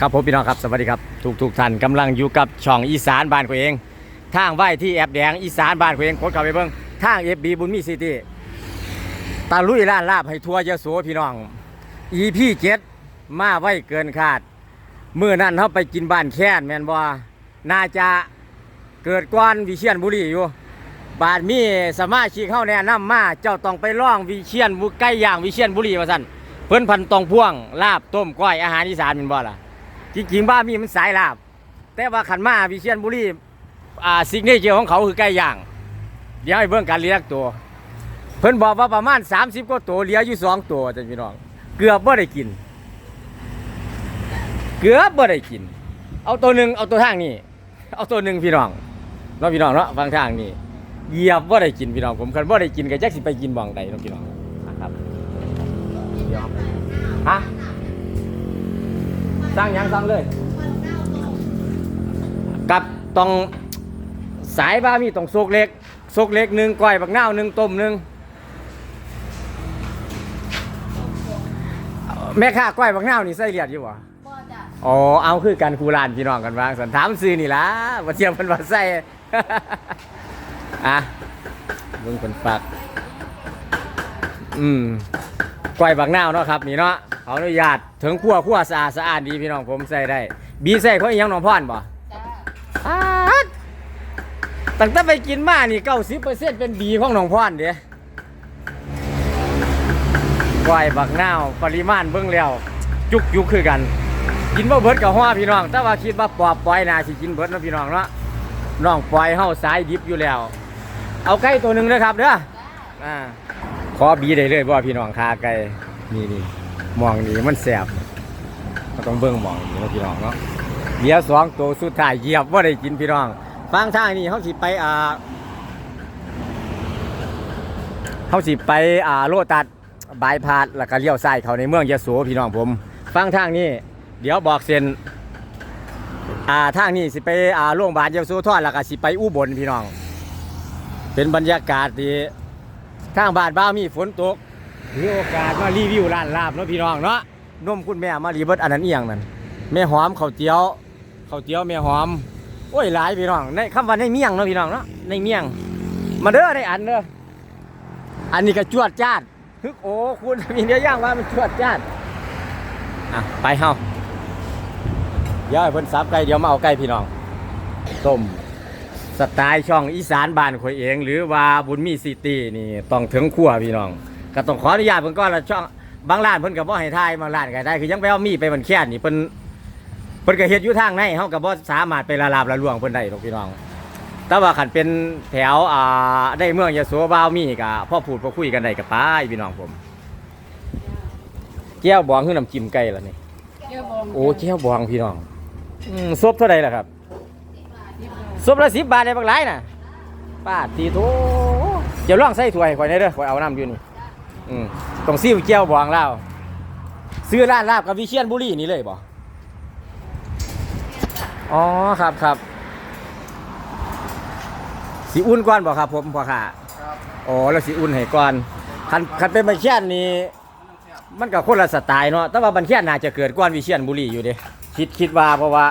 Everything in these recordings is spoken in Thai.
ครับผมพี่น้องครับสวัสดีครับทุกทุกท่านกำลังอยู่กับช่องอีสานบ้านตัวเองทางไหวที่แอปแดงอีสานบ้านตัวเองกดเข้าไปเบิ่งทางเอฟบีบุญมีซิตี้ตาลุยล้านลาบให้ทัวร์ยโสพี่น้องอีพี่เจ็ดมาไว้เกินคาดเมื่อนั้นเขาไปกินบ้านแค้นแมนบอน่าจะเกิดก้อนวิเชียนบุรีอยู่บาดมีสมาชิกเข้าแนะนำมาเจ้าต้องไปล่องวิเชียนบุใกล้ย่างวิเชียนบุรีมาสั่นเพิ่นพันตองพ่วงลาบต้มก้อยอาหารอีสานแมันบ่ล่ะ จริงๆบ้านมีมันสายลาบ แต่ว่าขันมาวิเชียนบุรีอ่าสิ่งที่เกี่ยวของเขาคือไก่ย่าง เดี๋ยวให้เบิ่งการเลี้ยงตัว เพิ่นบอกว่าประมาณ 30กว่าตัวเหลืออยู่สองตัวจ้ะพี่น้อง เกือบบ่ได้กิน เกือบบ่ได้กิน เอาตัวหนึ่งเอาตัวทางนี้ เอาตัวหนึ่งพี่น้องเนาะพี่น้องเนาะฟังทางนี้เหยียบบ่ได้กินพี่น้องผมคันบ่ได้กินก็จักสิไปกินบ่องใดเนาะพี่น้องครับฮะ สร้างหยังสร้างเลย กับต้องสายบ้ามีต้องโซกเล็กโซกเล็กหนึ่งก้อยบักนาวหนึ่งต้มหนึ่งแม่ค้าก้อยบักนาวนี่ใส่เลียดอยู่บ่บ่จ้ะอ๋อเอาคือกันคูรานพี่น้องกันวางสันถามซื้อนี่ล่ะว่าเทียมเพิ่นว่าใส่ อะเบิ่งเพิ่นฝากอืม ก้อยบักนาวเนาะครับนี่เนาะขออนุญาตถึงขั้วขั้วสะอาดสะอาดดีพี่น้องผมใส่ได้บีใส่เขาอีหยังน้องพรบ่จ้าปาดตั้งแต่ไปกินมานี่เก้าสิบเปอร์เซ็นต์เป็นบีของน้องพรเด้กล้วยบักนาวปริมาณเบิ่งแล้วจุกยุกคือกัน กินบ่เบิดกับหัวพี่น้อง แต่ว่าคิดว่าปอบปล่อยนาสิกินเบิดเนาะพี่น้องเนาะน้องปล่อยเฮาสายดิบอยู่แล้ว เอาไก่ตัวหนึ่งเลยครับเด้อจ้าอ่า ขอบีได้เลยบ่พี่น้องคาไก่นี่นี่มองนี่มันแสบก็ต้องเบิ่งมองนี่เนาะพี่น้องเนาะเดี๋ยวสองตัวสุดท้ายเหยียบว่าได้กินพี่น้องฟังทางนี้เขาสิไปอ่าเขาสิไปอ่าโลตัดบายพาดแล้วก็เลี้ยวซ้ายเขาในเมืองยะโสพี่น้องผม ฟังทางนี้เดี๋ยวบอกเส้นอ่าทางนี้สิไปอ่าโรงพยาบาลยะโสธรแล้วก็สิไปอุบลพี่น้อง เป็นบรรยากาศที่ ทางบ้านบ้ามีฝนตกมีโอกาสมารีวิวร้านลาบเนาะพี่น้องเนาะนมคุณแม่มารีเบิดอันนั้นเอียงนั่นแม่หอมข้าวเจียวข้าวเจียวแม่หอมโอ้ยหลายพี่น้องในคำว่าในเมี่ยงเนาะพี่น้องเนาะในเมี่ยง มาเด้อในอันเด้ออันนี้ก็จวดจ้าดฮึกโอ้คุณมีเนื้อย่างว่ามันจวดจ้าดอะไปเฮาเดี๋ยวเพิ่นสับไก่เดี๋ยวมาเอาไก่พี่น้องต้ม สไตล์ช่องอีสานบ้านข่อยเอง หรือว่าบุญมีซิตี้นี่ต้องถึงครัวพี่น้อง ก็ต้องขออนุญาตเพิ่นก่อนละช่องบางร้านเพิ่นก็บ่ให้ทายบางร้านก็ได้คือยังไปเอามีดไปมันแค่นนี่เพิ่นเพิ่นก็เฮ็ดอยู่ทางในเฮาก็บ่สามารถไปละลาบละล่วงเพิ่นได้หรอกพี่น้อง แต่ว่าคันเป็นแถวอ่าได้เมืองยะโสบาวมีก็พ่อพูดพ่อคุยกันได้ก็ไปพี่น้องผมแก้วบองคือน้ำจิ้มไก่ล่ะนี่ เกี่ยวบองโอ้แก้วบองพี่น้องอืมซบเท่าใดล่ะครับ ซบละ10บาทได้บักหลายน่ะป้าดตีโตเดี๋ยวลองใส่ถ้วยข่อยได้เด้อข่อยเอาน้ำอยู่นี่อืมต้องซิวแก้วบองแล้วซื้อร้านลาบกับวิเชียนบุรีนี่เลยบ่อ๋อครับครับสีอุ่นก่อนบอกครับผมพ่อค่ะอ๋อแล้วสีอุ่นให้ก่อนคันคันเป็นบันเชียนนี่มันก็คนละสไตล์เนาะแต่ว่าบันเชียนน่าจะเกิดก่อนวิเชียนบุรีอยู่เด้คิดคิดว่าเพราะว่า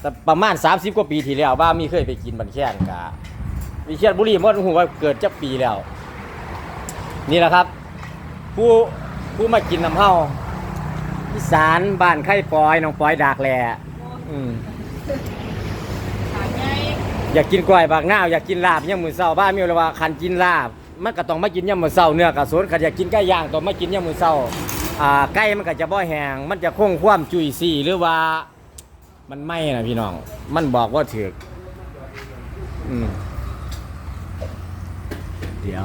แต่ประมาณ 30 กว่าปีที่แล้วบ้ามีเคยไปกินบันเชียนกะวิเชียนบุรีมันหูว่าเกิดจักปีแล้ว นี่แหละครับ ผู้ผู้มากินน้ำเฮาอีสานบ้านไข่ปอยน้องปอยดากแหล่อืมอยากกินกล้วยบากนาอยากกินลาบยามมื้อเช้าบ้านมีเลยว่าคันกินลาบมันก็ต้องมากินยามมื้อเช้าเนื้อกับสนคันอยากกินไก่ย่างต้องมากินยามมื้อเช้าอ่าไก่มันก็จะบ่แห้งมันจะคงความจุยซี่หรือว่า มันไม้นะพี่น้อง มันบอกว่าถูกอืมเดี๋ยว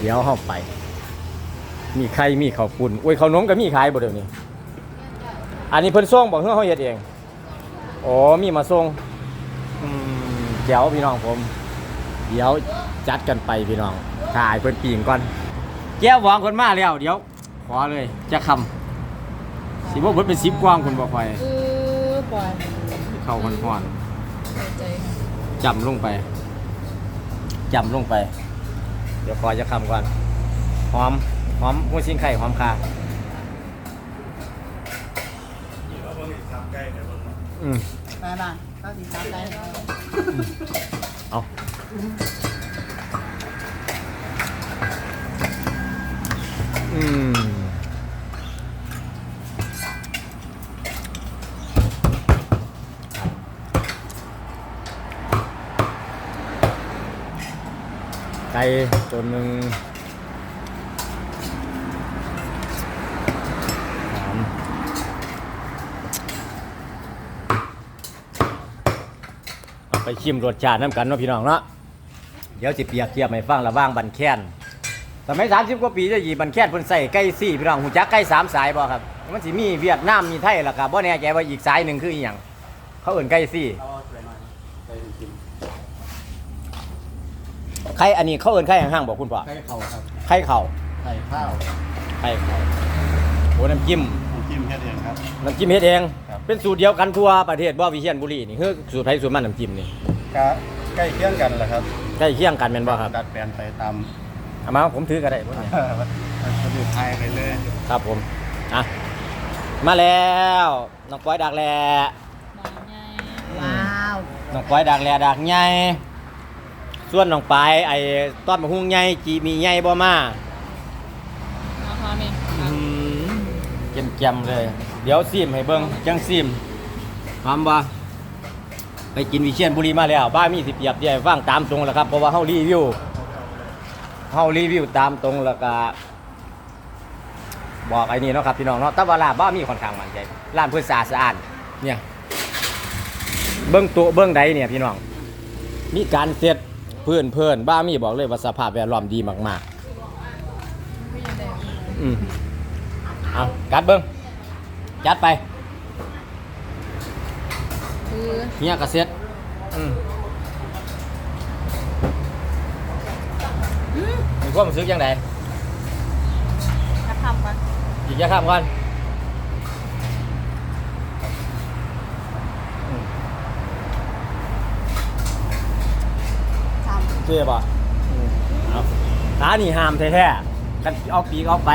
เดี๋ยวเฮาไป มีไข่มีข้าวปุ้นโอ้ยข้าวนมก็มีขายบ่เดี๋ยวนี้ อันนี้เพิ่นส่งบอกเฮือเฮาเฮ็ดเองโอ้มีมาส่งอืมเดี๋ยวพี่น้องผม เดี๋ยวจัดกันไปพี่น้องถ่ายเพิ่นปีงก่อนแก้วหวางคนมาแล้ว เดี๋ยว ขอเลยจะคำ สิบ่เบิดเป็นสิบกว้างคุณบอกไปเออปล่อยเข้ามันห่อนหายใจจำลงไปจำลงไป เดี๋ยวขอจะคำก่อนหอมหอมหัวชิงไข่หอมคาอืมไปบ้านก็สิตามใจเราเอาอืม ตัวหนึ่งไปชิมรสชาติน้ำกันเนาะพี่น้องเนาะเดี๋ยวสิเปียกเทียบให้ฟังระว่างบันแค้นสมัย30กว่าปีจะยีบันแค้นเพิ่นใส่ไก่ซี่พี่น้องหูจักไก่สามสายบ่ครับมันสิมีเวียดนามมีไทยแล้วก็บ่แน่ใจว่าอีกสายหนึ่งคืออีหยังเขาเอิ้นไก่ซี่ ไข่อันนี้เขาเอิ้นไข่ห่างๆบอกคุณพ่อไข่เข่าครับไข่เข่าไข่ข้าวไข่เข่าโอ้น้ำจิ้มน้ำจิ้มแค่เองครับน้ำจิ้มเฮ็ดเอง ครับ เป็นสูตรเดียวกันทั่วประเทศบ่วิเชียรบุรีนี่คือสูตรไผสูตรมันน้ำจิ้มนี่กะใกล้เคียงกันแหละครับใกล้เคียงกันแม่นบ่ครับดัดแปลงไปตามเอามาผมถือก็ได้บ่เนี่ยวัตถุไทยไปเลยครับผม อะ มาแล้ว น้องก้อยดักแล ว้าว น้องก้อยดักแลดักใหญ่ ส่วนน้องปลายไอ้ต้อนมะฮุ่งใหญ่จีมีใหญ่บ่มาเอาพอนี่เกมๆเลย เดี๋ยวซิมให้เบิ่งจังซิมพร้อมบ่ไปกินวิเชียนบุรีมาแล้วบ้านมีสิเปรียบเทียบให้ฟังตามตรงแล้วครับเพราะว่าเฮารีวิวเฮารีวิวตามตรงแล้วก็บอกไอ้นี่เนาะครับพี่น้องเนาะแต่ว่าร้านบ้ามีค่อนข้างมั่นใจร้านเพื่อสะอาดสะอาดเนี่ย เบื้องตัวเบื้องใดเนี่ยพี่น้อง มีการเสร็จ เพื่อนเพื่อนบ้ามีบอกเลยว่าสภาพแวดล้อมดีมากๆอืมเอากัดเบิ้งจัดไปคือเนี่ยกระเซ็ตอืมมีความรู้สึกยังไงถ้าทำกันอีกจะข้ามก่อน เจ๊ป่ะเอาขานี่ห้ามแท้ๆกันเอาปีกออกไป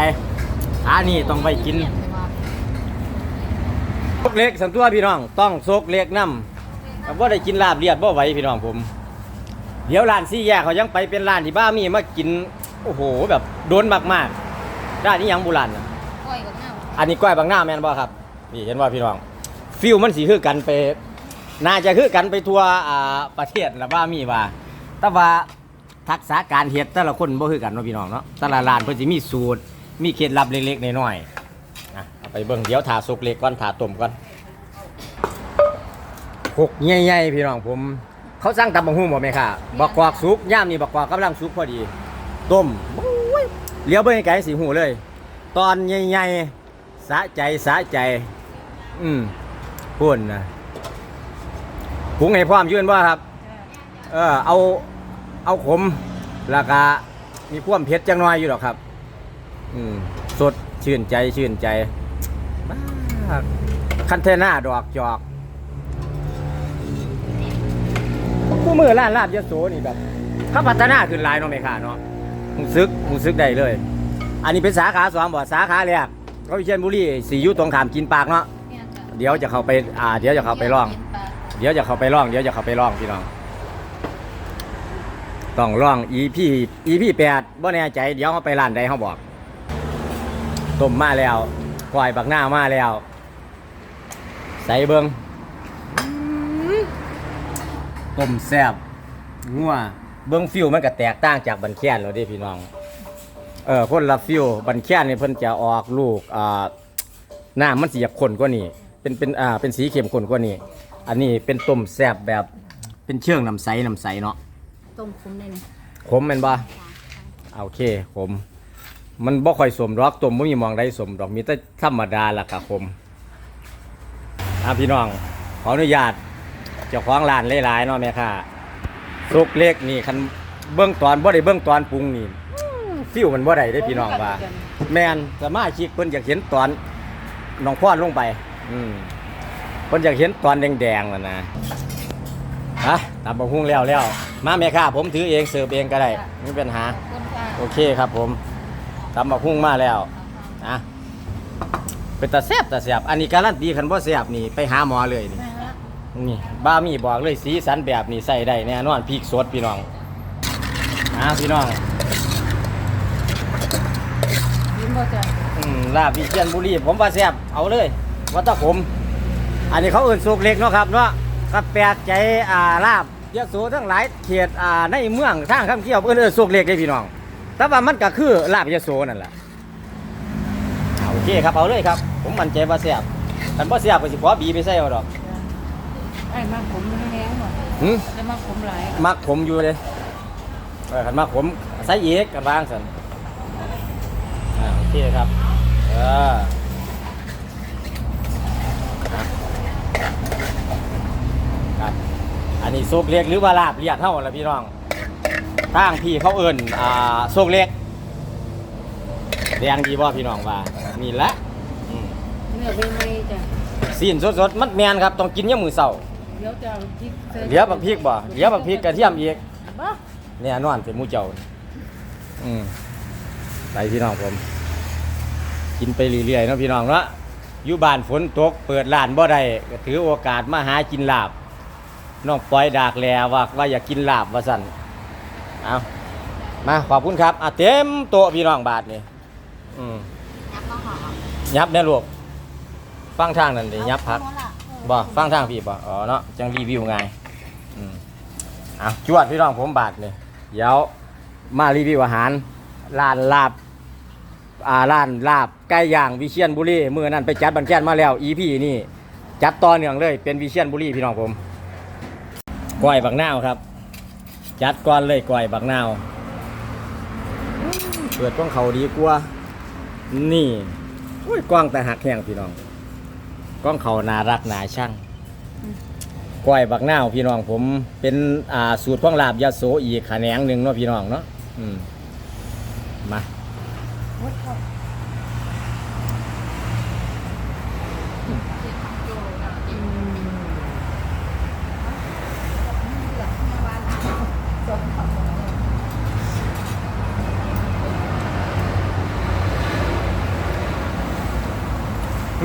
ขานี่ต้องไปกินเปลี่ยเลยว่าซกเล็กสันตัวพี่น้อง ต้องซกเล็กน้ำแต่ว่าได้กินลาบเลียดบ่ไหวพี่น้องผม เดี๋ยวร้านซี่แยกเขายังไปเป็นร้านที่บ้ามีมากิน โอ้โหแบบโดนมากๆร้านนี้ยังโบุรันน่ะก้อยกับเงาอันนี้ก้อยบางหน้าแม่นบ่ครับนี่เห็นว่าพี่น้อง ฟิลมันสีคือกันไป น่าจะคือกันไปทั่วอ่าประเทศละบ้ามีว่า แต่ว่าทักษะการเฮ็ดแต่ละคนบ่คือกันเนาะพี่น้องเนาะแต่ละร้านเพิ่นสิมีสูตร มีเคล็ดลับเล็กๆน้อยๆอะเอาไปเบิ่งเดี๋ยวถาสุกเล็กก่อนถาต้มก่อนหกใหญ่ๆพี่น้องผม เขาสั่งตำบักหุ่งบ่แม่ค่ะบักกอกสุกย่ามนี่บักกอกกำลังสุกพอดี ต้มเลี้ยวเบิ่งไกลสิหูเลย ตอนใหญ่ๆสะใจสะใจ อืมพุ่นนะปรุงให้พร้อมยืนว่าครับ เออเอาเอาขมแล้วก็มีความเผ็ดจังน้อยอยู่หรอกครับ อืมสดชื่นใจชื่นใจมากคันเทน่าดอกจอกผู้มือร้านลาบยโสนี่แบบเขาพัฒนาขึ้นหลายเนาะแม่ค้าเนาะหูซึกหูซึกได้เลย อันนี้เป็นสาขาสองบ่สาขาแรกเขาวิเชียรบุรีสียู่ตรงขามกินปากเนาะเนี่ยจ้ะเดี๋ยวจะเข้าไปอ่า เดี๋ยวจะเข้าไปลอง เดี๋ยวจะเข้าไปลองเดี๋ยวจะเข้าไปลองพี่น้อง ต้องลอง EP EP แปดบ่แน่ใจเดี๋ยวเขาไปร้านใดเขาบอกต้มมาแล้วกล้อยบักหน้ามาแล้ว ใส่เบิงต้มแซ่บงัวเบิงฟิวมันก็แตกต่างจากบันแค้นแล้วเดิพี่น้องเออคนละฟิวบันแค้นนี่เพิ่นจะออกลูกอ่าหน้ำมันสีข้นกว่านี้เป็นเป็นอ่าเป็นสีเข้มข้นกว่านี้ อันนี้เป็นต้มแซ่บแบบเป็นเชื่องน้ำใสน้ำใสเนาะ ต้มคุ้มได้ไหมขมแมันบ่โอเคขมมันบ่ค่อยสมดอกต้มบ่มีหมองใดสมดอกมีแต่ธรรมดาล่ะครับผมอะพี่น้อง ขออนุญาตเจ้าของร้านหลายๆเนาะแม่ค่ะสุกเล็กนี่คันเบื้องตอนบ่ได้เบื้องตอนปรุงนี่ฟิวมันบ่ได้เด้พี่น้องว่า แมนสมาชิกเพิ่นอยากเห็นตอนน้องพ่อนลงไป อืมเพิ่นอยากเห็นตอนแดงๆน่ะนะ ฮะตามบักฮุ้งแล้วแล้วมาแม่ค่ะผมถือเองเสิร์ฟเองก็ได้ไม่มีปัญหาต้นกล้าโอเคครับผมตำบักฮุ้งมาแล้วนะเป็นตาแซ่บตาแซ่บอันนี้การันตีคันบ่แซ่บนี่ไปหาหมอเลยนี่แม่ละนี่บ้ามีบอกเลยสีสันแบบนี้ใส่ได้แน่นอนพริกสดพี่น้องอ่าพี่น้องยิ้มบ่จ้ะอืมลาบวิเชียนบุรีผมว่าแซ่บเอาเลยว่าแตะผม อันนี้เขาเอื่นสุกเล็กเนาะครับเนาะ ก็แปลกใจอ่าลาบยะโสทั้งหลายเขตอ่าในเมืองทางคำเกี่ยวเอื่นเอื่นสุกเล็กเลยพี่น้อง แต่ว่ามันก็คือลาบยะโสนั่นแหละเอาโอเคครับเอาเลยครับ ผมมั่นใจว่าแซ่บแต่ว่าแซ่บก็สิขอบีไปใส่เอาดอกไอ้มาผมแห้งหมดหึแต่มาผมหลายมักผมอยู่เลยเออขันมักผมใส่เอกกันบ้างสันอ่าโอเคครับเออครับ อันนี้โซกเล็กหรือว่าลาบเลียดเท่าละพี่น้องทางพี่เขาเอิ่นอ่าโซกเล็กแดงดีบ่พี่น้องว่านี่แหละอืมเนื้อเป็นไงจ้ะซีนสดๆมันแมนครับต้องกินยามมือเช้าเดี๋ยวจะเอาพริกใส่เหลียวบักพริกบ่เหลียวบักพริกกระเทียมอีกบ่แน่นอนเป็นหมูเจ้าอืมไปพี่น้องผม กินไปเรื่อยๆเนาะพี่น้องเนาะอยู่บ้านฝนตกเปิดร้านบ่ได้ก็ถือโอกาสมาหากินลาบ น้องปอยดากแลว่าว่าอยากกินลาบว่าสั่นเอามาขอบคุณครับอะเต็มโต๊ะพี่น้องบาทนี่อืมยับมาหอมยับแน่ลูกฟังทางนั่นดิยับพักบ่ฟังทางพี่บ่อ๋อเนาะจังรีวิวไงอืมอะจวดพี่น้องผมบาทเลยเดี๋ยวมารีวิวอาหารร้านลาบอ่าร้านลาบไก่ย่างวิเชียนบุรีเมื่อนั้นไปจัดบันแค้นมาแล้วอีพีนี่จัดต่อเนื่องเลยเป็นวิเชียนบุรีพี่น้องผม ก้อยบักนาวครับ จัดก่อนเลยก้อยบักนาวเปิดกล้องเขาดีกว่า นี่อุ้ยกว้างแต่หักแห้งพี่น้องกล้องเขานารักนาช่างก้อยบักนาวพี่น้องผมเป็นอ่าสูตรของลาบยาโสอีกแขนงหนึ่งเนาะพี่น้องเนาะอืมมา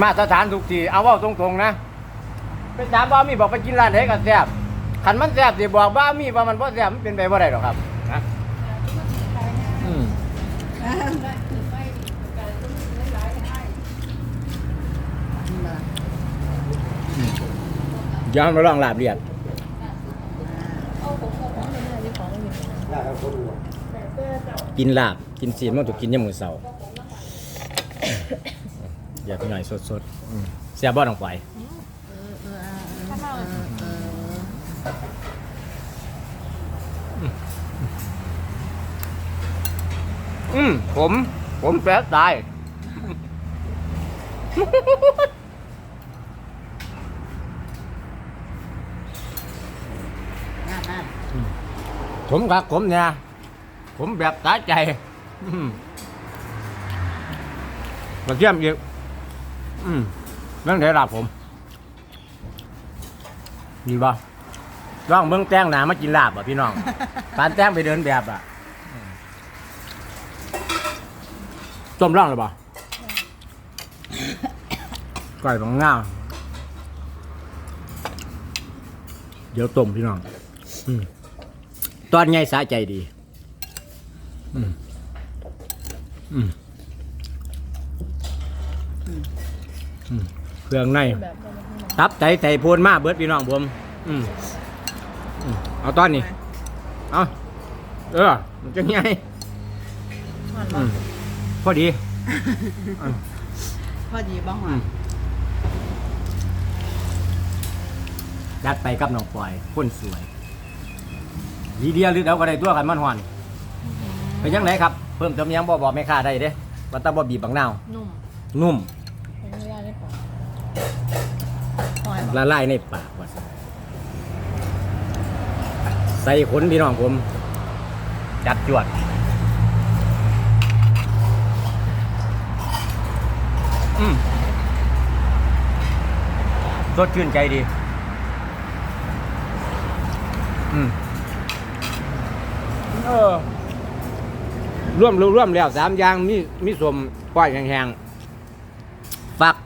มาตรฐานทุกทีเอาว่าตรงๆนะไปถามว่ามีบอกไปกินร้านไหนก็แซ่บขันมันแซ่บสิบอกว่ามีว่ามันบ่แซ่บมันเป็นไปบ่ได้หรอกครับนะอืมย้อนมาลองลาบเลียดกินลาบ กินซีนมันถูกกินยามมื้อเช้า อยากหน่อยสดๆอืมเสียบอลออกไปอืมผม ผมแปลตายนั่นนั่นผมครับผมเนี่ยผมแบบตาใจอืมกระเทียมอีก อืมเรื่องไหนล่ะผม ดีป่ะร่องเมืองแต้งหนามากินลาบอะพี่น้อง ปานแต้งไปเดินแบบอะอืมต้มร่องหรือเปล่าก่อยบางง่าเดี๋ยวต้มพี่น้องอืมตอนไงสะใจดี อืม อืม อืมเครื่องใน แบบบ่ได้ตับใจใส่โพนมาเบิดพี่น้องผมอืมอืมเอาตอนนี้ เอาเออมันจะไงมันอืมพอดี พอดีบ้างอืมยัดไปกับน้องปอยคนสวยลีเดียหรือเดาก็ได้ตัวกันมันหอนเป็นยังไงครับ เพิ่มเติมยังบ่บอกไม่ค่าได้เด้ว่าแตาบ่บีบบางนาว นุ่มนุ่ม เป็นเวลาได้ปะหอย ละลายในปากว่าใส่ขนพี่น้องผม จัดจวดอืมสดชื่นใจดี อืมเออร่วมร่วมแล้วสามอย่างมีมีสมก้อยแห้งๆ ฟัก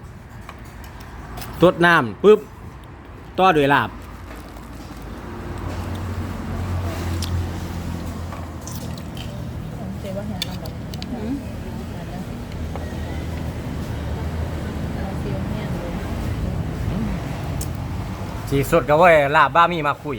ตดน้ำปุ๊บ ต่อด้วยลาบเจ๊ว่าเห็นลำดับหืมเราฟิลเนี่ยเลยสีสดก็เว้ยลาบบ้ามีมาคุย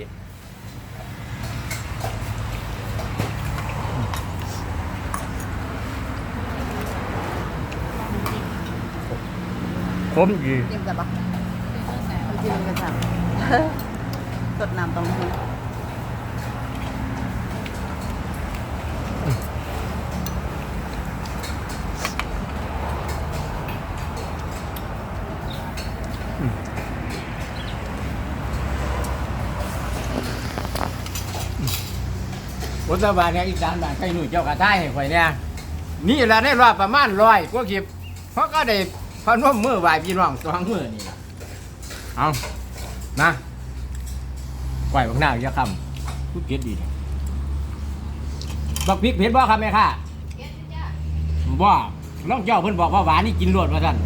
ผมดีจิ้มกันปะเป็น ตั้งแต่มันจิ้มกันค่ะสดน้ำตรงนี้พุทธบาทเนี่ยอีสานบ้านใกล้หนุ่ยเจ้ากระต่ายให้ข่อยเนี่ยนี่แหละในรอบประมาณร้อยกว่าคลิปเพราะก็ได้พนมมือไหวพี่น้องสองมือนี่ละ เอานะไหวบักหน้าอย่าคำพูดเพี้ยนดีเนี่ยบักพริกเผ็ดบ่ครับแม่ค่ะบ่น้องเจ้าเพิ่นบอกว่าหวานนี่กินรวดว่าท่าน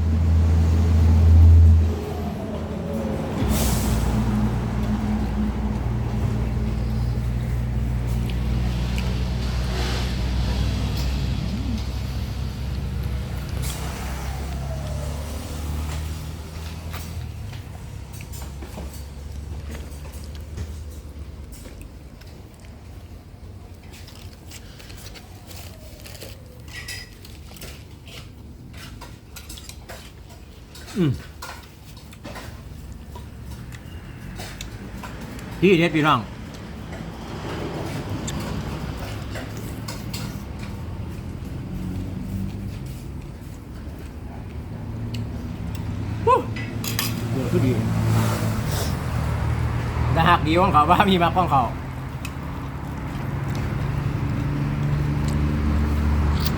ที่เด็ดพี่น้องวู้เดือดก็ดีแต่หากดีของเขาว่ามีมาของเขา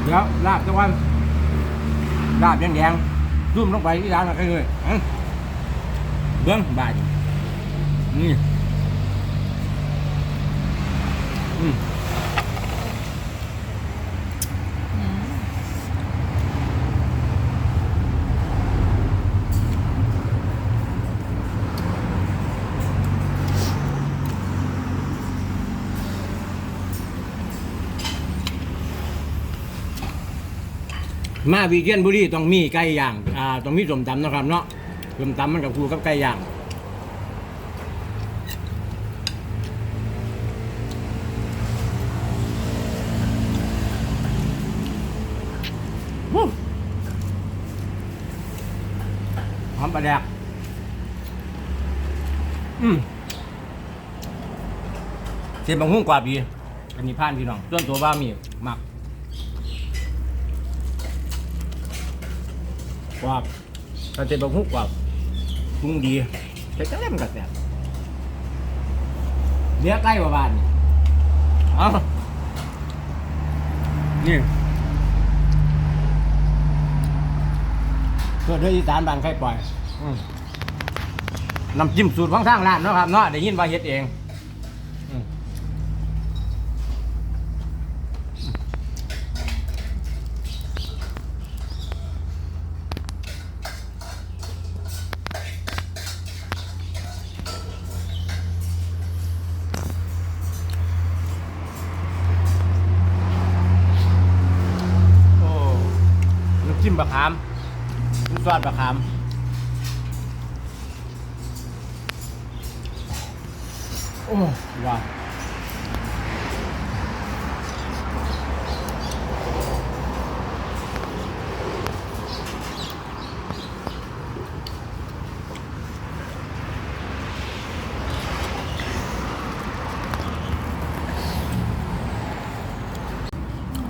เดี๋ยวลาบตะวันลาบแดงๆ ซุ่มลงไปที่ร้านอะไรเลยเบื้องบาดนี่ มาวีเกียนบุรีต้องมีไก่ย่างอ่าต้องมีสมตำนะครับเนาะสมตำมันกับครูกับไก่ย่างวู้หอมปลาแดกอืมเสียบางหุ้งกว่าดีอันนี้ผ่านพี่น้องส่วนตัวบ้ามีหมัก กว่าถ้าเจ็บบางหุกกว่าปรุงดีแต่ก็เล่มนกับแสบเลี้ยใกล้กว่าบ้านนี่เอานี่เพื่อด้วยอีสานบางใครปล่อยอน้ำจิ้มสูตรของทางร้านเนาะครับเนาะได้ยินว่าเฮ็ดเอง โอ้ว้าว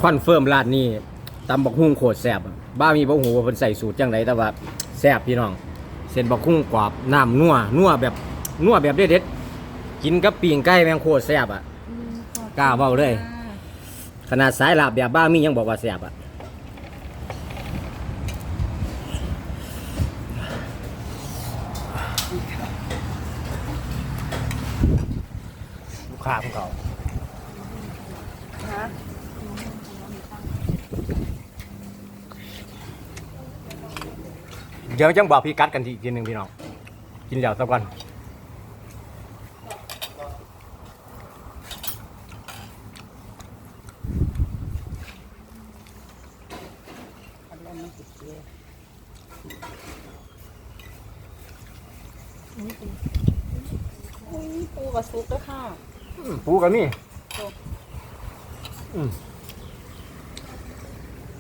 คอนเฟิร์มร้านนี้ตำบักหุ่งโคตรแซ่บบ้ามีบักหูว่าเพิ่นใส่สูตรจังไดแต่ว่าแซ่บพี่น้อง เส้นบักหุ่งกรอบน้ำนัวนัวแบบนัวแบบเด็ดๆ กินกับปีงไก่แมงโคตรแซ่บอะกล้าเว้าเลยขนาดสายลาบแบบบ้ามียังบอกว่าแซ่บอะลูกค้าของเขาฮะเดี๋ยวจังบอกพี่กัดกันทีอีกทีหนึ่งพี่น้อง กินแล้วสักวัน อุ้ยปูกับซุปด้วยค่ะ อืมปูกับนี่อืม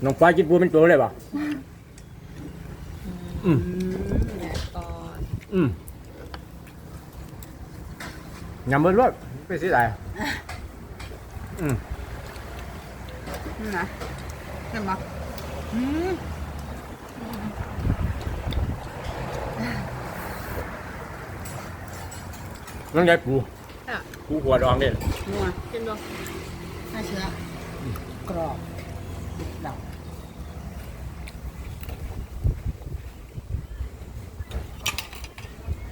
น้องปลากินปูเป็นตัวเลยป่ะอืมอืมแดดก่อนอืมยำเบิดรสไปสิได้อืมนี่นะเห็นปะอืมน้องใหญ่ปู อะปูหัวดองเด่นนัวกินดูน่าเชื่อกรอบดิบดับ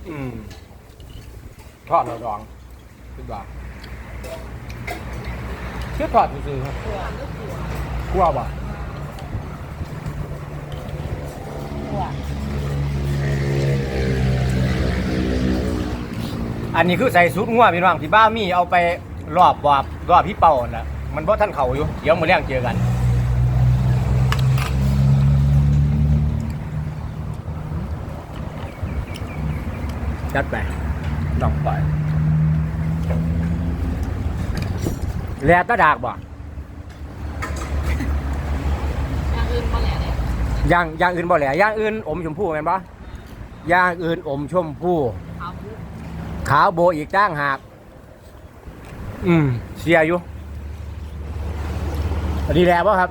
อืมทอดหัวดองคิดว่าชื่อทอดซื่อๆครับคั่วบ่ อันนี้คือใส่ซุปงัวพี่น้องที่บ้ามีเอาไปรอบวาบรอบพี่เป่าน่ะมันบ่ท่านเข่าอยู่ เดี๋ยวมื้อแรงเจอกันจัดไปลองไปแลตะดากบ่อย่างอื่นมาแหละเนี่ยอย่างอย่างอื่นบ่แหละอย่างอื่นอมชมพู่แม่นบ่อย่างอื่นอมชมพู่ ขาวบุขาวโบอีกจ้างหาก อืมเสียอยู่อันนี้แหละป่ะครับ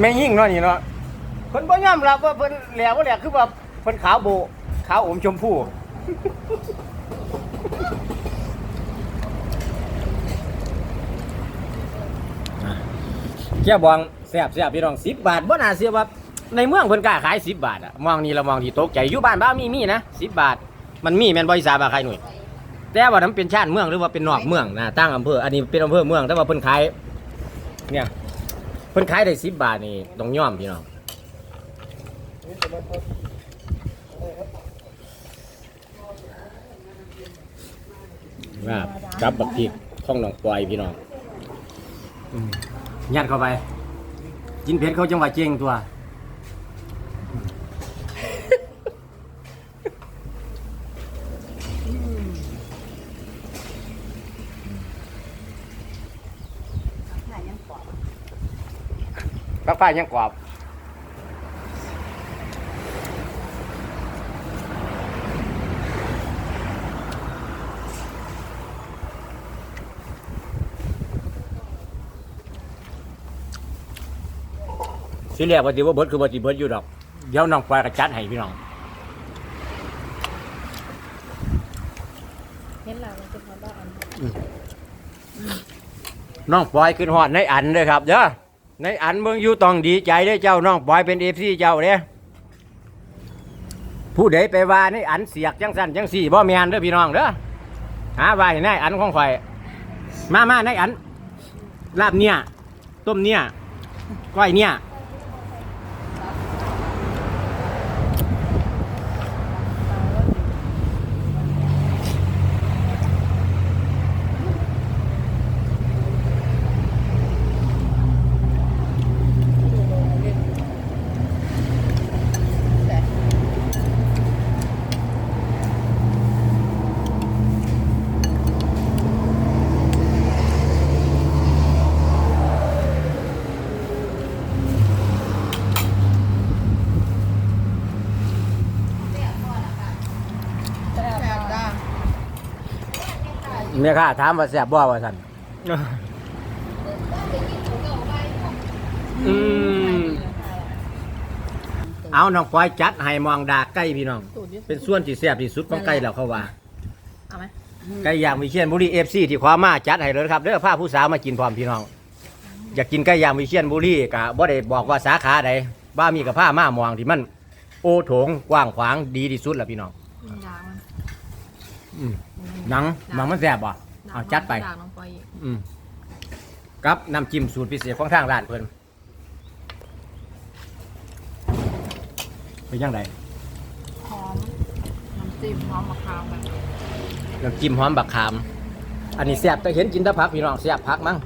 แม่ยิ่งเนาะนี่เนาะเพิ่นบ่ยอมรับว่าเพิ่นแหลกบ่แหลกคือว่าเพิ่นขาวโบขาวอมชมพู่ เจ้าบองแซ่บแซ่บพี่น้องสิบบาทบ่น่าเชื่อว่าในเมืองเพิ่นกล้าขายสิบบาทอะมองนี่เรามองที่โตกใจอยู่บ้านบ้ามีมีนะสิบบาท มันมีแม่นบ่อีสานบาใครหน่วยแต่ว่านั้นเป็นชาติเมืองหรือว่าเป็นนอกเมืองนะตั้งอำเภออันนี้เป็นอำเภอเมืองแต่ว่าเพิ่นขายเนี่ยเพิ่นขายได้สิบบาทนี่ต้องย่อมพี่น้องว่ากับบักพริกข้องหนองปล่อยพี่น้อง ยัดเข้าไป กินเผ็ดเขาจังหวะเจงตัวไหนยังกรอบปักป้ายยังกรอบ สิเรียกว่าสิว่าเบิดคือบ่สิเบิดอยู่ดอก เดี๋ยวน้องปล่อยกระจัดให้พี่น้อง เห็นแล้วมันจะพอได้อันน้องปอยขึ้นฮอดในอันเลยครับเด้อในอันเมืองอยู่ต้องดีใจเด้อเจ้าน้องปอยเป็นเอฟซีเจ้าเด้ผู้ใดไปว่าในอันเสียกจังสันจังสี่บ่แมนเด้อพี่น้องเด้อหาว่าให้ในอันของข่อยมามาในอันลาบเนี่ยต้มเนี่ยก้อยเนี่ย แม่ค้าถามว่าแซ่บบ่ว่าซั่นอืมเอาน้องปอยจัดให้มองดากไก่พี่น้องสูตรอยืดเป็นส่วนที่แซ่บที่สุดของไก่แล้วเขาว่าเอาไหมไก่ย่างวิเชียนบุรีเอฟซีที่ความมาจัดให้เลยครับเด้อพาผู้สาวมากินพร้อมพี่น้อง อยากกินไก่ย่างวิเชียนบุรีกะบ่ได้บอกว่าสาขาใดบ้ามีกับผ้ามามองที่มัน โอโถงกว้างขวางดีที่สุดแล้วพี่น้องยางมันอืม หนังหนังมันแซ่บบ่เอาจัดไป ด่างลงไปอีกอืมกับน้ำจิ้มสูตรพิเศษของทางร้านเพิ่นเป็นยังไงหอมน้ำจิ้มหอมมะขามแบบน้ำจิ้มหอมบักขาม อันนี้แซ่บแต่เห็นกินแตะพักพี่น้องแซ่บพักมั้ง